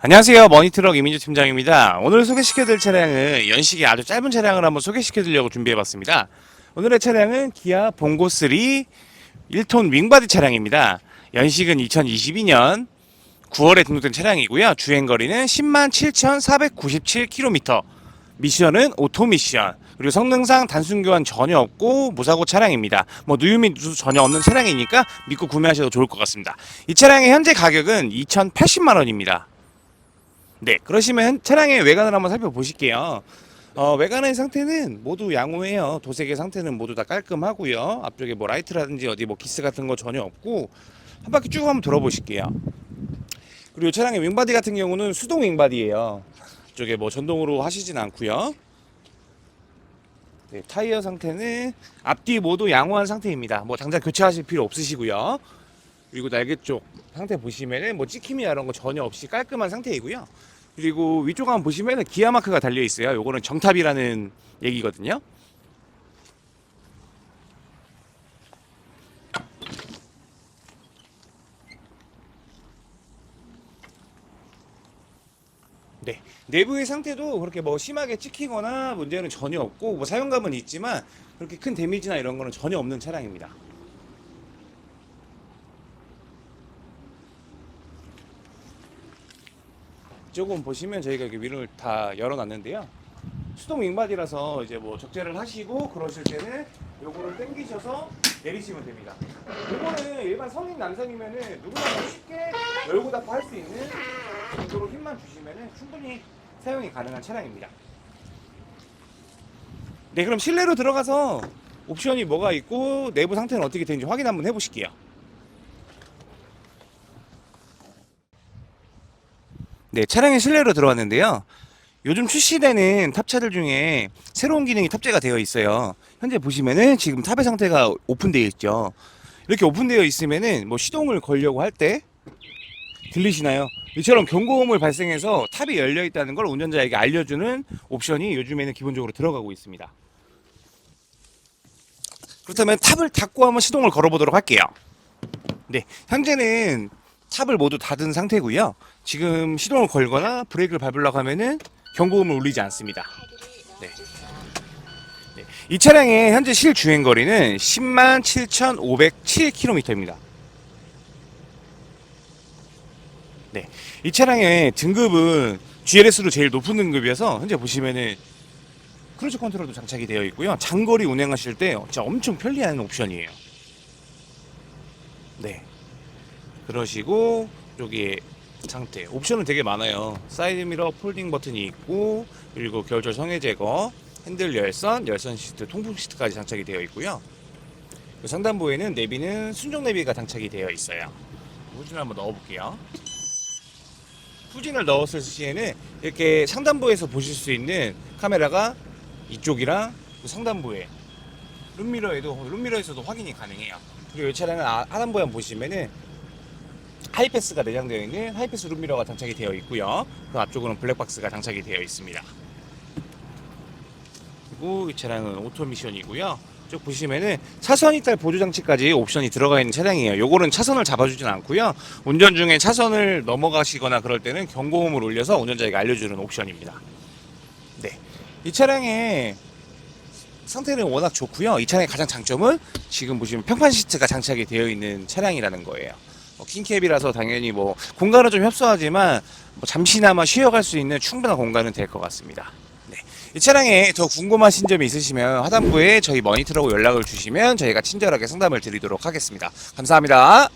안녕하세요. 머니트럭 이민주 팀장입니다. 오늘 소개시켜드릴 차량은 연식이 아주 짧은 차량을 한번 소개시켜드리려고 준비해봤습니다. 오늘의 차량은 기아 봉고 3 1톤 윙바디 차량입니다. 연식은 2022년 9월에 등록된 차량이고요. 주행거리는 10만 7,497km. 미션은 오토 미션. 그리고 성능상 단순 교환 전혀 없고 무사고 차량입니다. 뭐 누유 및 누수 전혀 없는 차량이니까 믿고 구매하셔도 좋을 것 같습니다. 이 차량의 현재 가격은 2,080만 원입니다. 네, 그러시면 현- 차량의 외관을 한번 살펴보실게요. 어, 외관의 상태는 모두 양호해요. 도색의 상태는 모두 다 깔끔하고요. 앞쪽에 뭐 라이트라든지 어디 뭐 기스 같은 거 전혀 없고 한 바퀴 쭉 한번 돌아보실게요. 그리고 차량의 윙바디 같은 경우는 수동 윙바디예요. 이쪽에 뭐 전동으로 하시진 않고요. 네, 타이어 상태는 앞뒤 모두 양호한 상태입니다. 뭐 당장 교체하실 필요 없으시고요. 그리고 날개 쪽 상태 보시면은 뭐 찍힘이나 이런 거 전혀 없이 깔끔한 상태이고요. 그리고 위쪽 한번 보시면은 기아 마크가 달려 있어요. 요거는 정탑이라는 얘기거든요. 네. 내부의 상태도 그렇게 뭐 심하게 찍히거나 문제는 전혀 없고 뭐 사용감은 있지만 그렇게 큰 데미지나 이런 거는 전혀 없는 차량입니다. 이쪽은 보시면 저희가 이렇게 위를 다 열어놨는데요. 수동 윙바디라서 이제 뭐 적재를 하시고 그러실 때는 요거를 당기셔서 내리시면 됩니다. 요거는 일반 성인 남성이면은 누구나 쉽게 열고 닫고 할 수 있는 정도로 힘만 주시면은 충분히 사용이 가능한 차량입니다. 네, 그럼 실내로 들어가서 옵션이 뭐가 있고 내부 상태는 어떻게 되는지 확인 한번 해보실게요. 네, 차량의 실내로 들어왔는데요. 요즘 출시되는 탑차들 중에 새로운 기능이 탑재가 되어 있어요. 현재 보시면은 지금 탑의 상태가 오픈되어 있죠. 이렇게 오픈되어 있으면은 뭐 시동을 걸려고 할 때 들리시나요? 이처럼 경고음을 발생해서 탑이 열려 있다는 걸 운전자에게 알려주는 옵션이 요즘에는 기본적으로 들어가고 있습니다. 그렇다면 탑을 닫고 한번 시동을 걸어보도록 할게요. 네, 현재는 탑을 모두 닫은 상태고요. 지금 시동을 걸거나 브레이크를 밟으려고 하면은 경고음을 울리지 않습니다. 네. 네. 이 차량의 현재 실 주행 거리는 10만 7,507km입니다. 네. 이 차량의 등급은 GLS로 제일 높은 등급이어서 현재 보시면은 크루즈 컨트롤도 장착이 되어 있고요. 장거리 운행하실 때 진짜 엄청 편리한 옵션이에요. 네. 그러시고 여기 상태. 옵션은 되게 많아요. 사이드 미러 폴딩 버튼이 있고 그리고 겨울철 성해 제거 핸들 열선 열선 시트 통풍 시트까지 장착이 되어 있고요. 그 상단부에는 내비는 순정 내비가 장착이 되어 있어요. 후진을 한번 넣어볼게요. 후진을 넣었을 시에는 이렇게 상단부에서 보실 수 있는 카메라가 이쪽이랑 그 상단부에 룸미러에도 룸미러에서도 확인이 가능해요. 그리고 이 차량은 아- 하단부에 보시면은 하이패스가 내장되어 있는 하이패스 룸미러가 장착이 되어 있고요. 그 앞쪽으로는 블랙박스가 장착이 되어 있습니다. 그리고 이 차량은 오토미션이고요. 쭉 보시면은 차선 이탈 보조 장치까지 옵션이 들어가 있는 차량이에요. 요거는 차선을 잡아주진 않고요. 운전 중에 차선을 넘어가시거나 그럴 때는 경고음을 울려서 운전자에게 알려주는 옵션입니다. 네, 이 차량의 상태는 워낙 좋고요. 이 차량의 가장 장점은 지금 보시면 평판 시트가 장착이 되어 있는 차량이라는 거예요. 뭐 킹캡이라서 당연히 뭐 공간은 좀 협소하지만 뭐 잠시나마 쉬어갈 수 있는 충분한 공간은 될 것 같습니다. 네. 이 차량에 더 궁금하신 점이 있으시면 하단부에 저희 머니터라고 연락을 주시면 저희가 친절하게 상담을 드리도록 하겠습니다. 감사합니다.